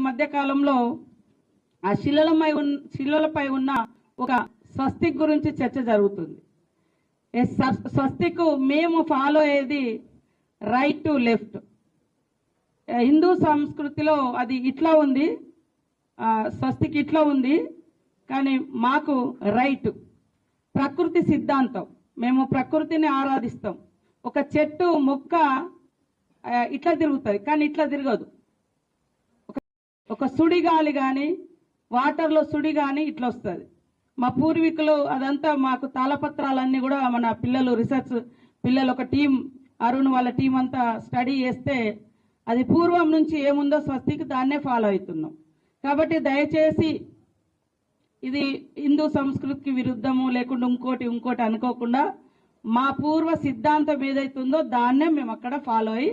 మధ్య కాలంలో ఆ శిలలపై ఉన్న శిలలపై ఉన్న ఒక స్వస్తిక్ గురించి చర్చ జరుగుతుంది. ఏ స్వ- స్వస్తిక్ మేము ఫాలో అయ్యేది రైట్ టు లెఫ్ట్. హిందూ సంస్కృతిలో అది ఇట్లా ఉంది ఆ, స్వస్తిక్ ఇట్లా ఉంది కానీ మాకు రైట్. ప్రకృతి సిద్ధాంతం. మేము ప్రకృతిని ఆరాధిస్తాం. ఒక చెట్టు మొక్క ఇట్లా తిరుగుతుంది కానీ ఇట్లా తిరగదు. ఒక- సుడిగాలి కానీ వాటర్లో సుడి కానీ ఇట్లా వస్తుంది మా పూర్వీకులు అదంతా మాకు తాళపత్రాలన్నీ కూడా మన పిల్లలు రీసెర్చ్ పిల్లలు ఒక టీం అరుణ్ వాళ్ళ టీం అంతా స్టడీ చేస్తే అది పూర్వం నుంచి ఏముందో స్వస్తికి దాన్నే ఫాలో అవుతున్నాం. కాబట్టి దయచేసి ఇది హిందూ సంస్కృతికి విరుద్ధము లేకుండా ఇంకోటి ఇంకోటి అనుకోకుండా మా పూర్వ సిద్ధాంతం ఏదైతుందో దాన్నే మేము అక్కడ ఫాలో అయ్యి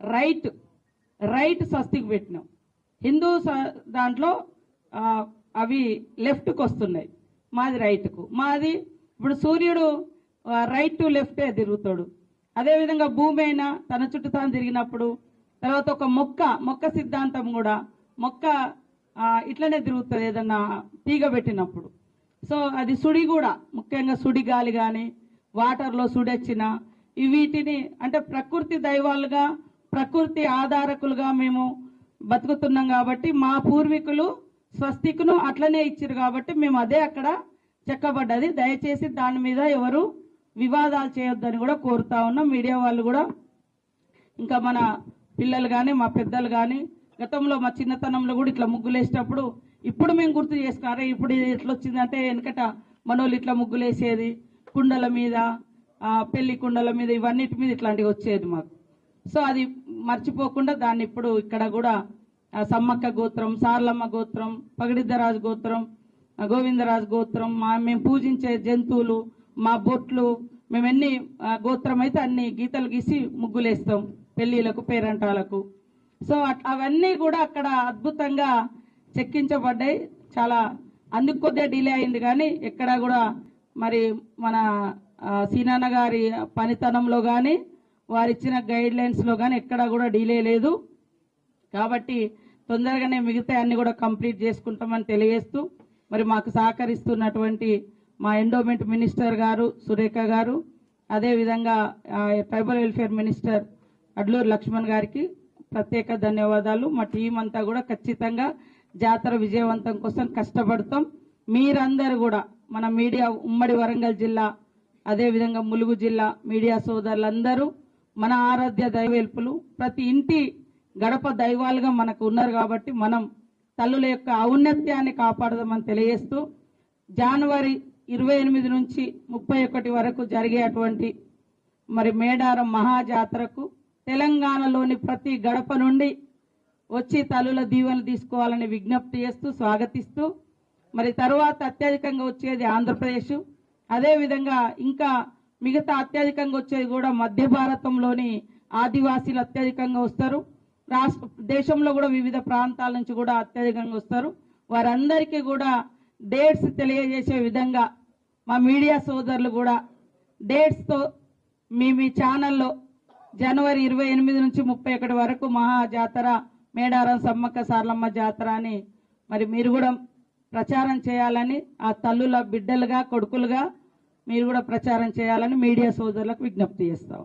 రైట్ రైట్ స్వస్తికి పెట్టినాం. హిందూ స- దాంట్లో అవి లెఫ్ట్కి వస్తున్నాయి మాది రైట్కు. మాది ఇప్పుడు సూర్యుడు రైట్ టు లెఫ్టే తిరుగుతాడు. అదేవిధంగా భూమి అయినా తన చుట్టూ తాను తిరిగినప్పుడు తర్వాత ఒక మొక్క మొక్క సిద్ధాంతం కూడా మొక్క ఇట్లనే తిరుగుతుంది ఏదన్నా తీగ పెట్టినప్పుడు. సో అది సుడి కూడా ముఖ్యంగా సుడి గాలి కానీ వాటర్లో సుడొచ్చిన వీటిని అంటే ప్రకృతి దైవాలుగా ప్రకృతి ఆధారకులుగా మేము బతుకుతున్నాం కాబట్టి మా పూర్వీకులు స్వస్తికును అట్లనే ఇచ్చారు కాబట్టి మేము అదే అక్కడ చెక్కబడ్డది. దయచేసి దాని మీద ఎవరు వివాదాలు చేయొద్దని కూడా కోరుతా ఉన్నాం. మీడియా వాళ్ళు కూడా ఇంకా మన పిల్లలు కానీ మా పెద్దలు కానీ గతంలో మా చిన్నతనంలో కూడా ఇట్లా ముగ్గులు వేసేటప్పుడు ఇప్పుడు మేము గుర్తు చేసుకున్నారే ఇప్పుడు ఇది ఎట్లా వచ్చిందంటే వెనకట మనోళ్ళు ఇట్లా ముగ్గులేసేది కుండల మీద పెళ్ళి కుండల మీద ఇవన్నిటి మీద ఇట్లాంటివి వచ్చేది మాకు. సో అది మర్చిపోకుండా దాన్ని ఇప్పుడు ఇక్కడ కూడా సమ్మక్క గోత్రం సార్లమ్మ గోత్రం పగడిద్దరాజు గోత్రం గోవిందరాజు గోత్రం మా మేము పూజించే జంతువులు మా బొట్లు మేము గోత్రం అయితే అన్ని గీతలు గీసి ముగ్గులేస్తాం పెళ్ళిళ్ళకు పేరంటాలకు. సో అట్- అవన్నీ కూడా అక్కడ అద్భుతంగా చెక్కించబడ్డాయి. చాలా అందుకు కొద్దిగా డిలే అయింది కానీ ఎక్కడ కూడా మరి మన సీనాన్న గారి పనితనంలో కానీ వారు ఇచ్చిన గైడ్ లైన్స్లో కానీ ఎక్కడ కూడా డిలే లేదు. కాబట్టి తొందరగానే మిగతా అన్ని కూడా కంప్లీట్ చేసుకుంటామని తెలియజేస్తూ మరి మాకు సహకరిస్తున్నటువంటి మా ఎండోమెంట్ మినిస్టర్ గారు సురేఖ గారు అదేవిధంగా tribal welfare minister Adluri Laxman గారికి ప్రత్యేక ధన్యవాదాలు. మా టీం అంతా కూడా ఖచ్చితంగా జాతర విజయవంతం కోసం కష్టపడతాం. మీరందరూ కూడా మన మీడియా ఉమ్మడి వరంగల్ జిల్లా అదేవిధంగా ములుగు జిల్లా మీడియా సోదరులందరూ మన ఆరాధ్య దైవేల్పులు ప్రతి ఇంటి గడప దైవాలుగా మనకు ఉన్నారు కాబట్టి మనం తల్లుల యొక్క ఔన్నత్యాన్ని కాపాడదామని తెలియజేస్తూ జనవరి ఇరవై ఎనిమిది నుంచి ముప్పై ఒకటి వరకు జరిగేటువంటి మరి మేడారం మహాజాతరకు తెలంగాణలోని ప్రతి గడప నుండి వచ్చి తల్లుల దీవెనలు తీసుకోవాలని విజ్ఞప్తి చేస్తూ స్వాగతిస్తూ మరి తర్వాత అత్యధికంగా వచ్చేది ఆంధ్రప్రదేశ్. అదేవిధంగా ఇంకా మిగతా అత్యధికంగా వచ్చేది కూడా మధ్య భారతంలోని ఆదివాసీలు అత్యధికంగా వస్తారు. రాష్ట్ర దేశంలో కూడా వివిధ ప్రాంతాల నుంచి కూడా అత్యధికంగా వస్తారు. వారందరికీ కూడా డేట్స్ తెలియజేసే విధంగా మా మీడియా సోదరులు కూడా డేట్స్తో మీ మీ ఛానల్లో జనవరి ఇరవై ఎనిమిది నుంచి ముప్పై ఒకటి వరకు మహా జాతర మేడారం సమ్మక్క సార్లమ్మ జాతర అని మరి మీరు కూడా ప్రచారం చేయాలని ఆ తల్లుల బిడ్డలుగా కొడుకులుగా మీరు కూడా ప్రచారం చేయాలని మీడియా సోదరులకు విజ్ఞప్తి చేస్తా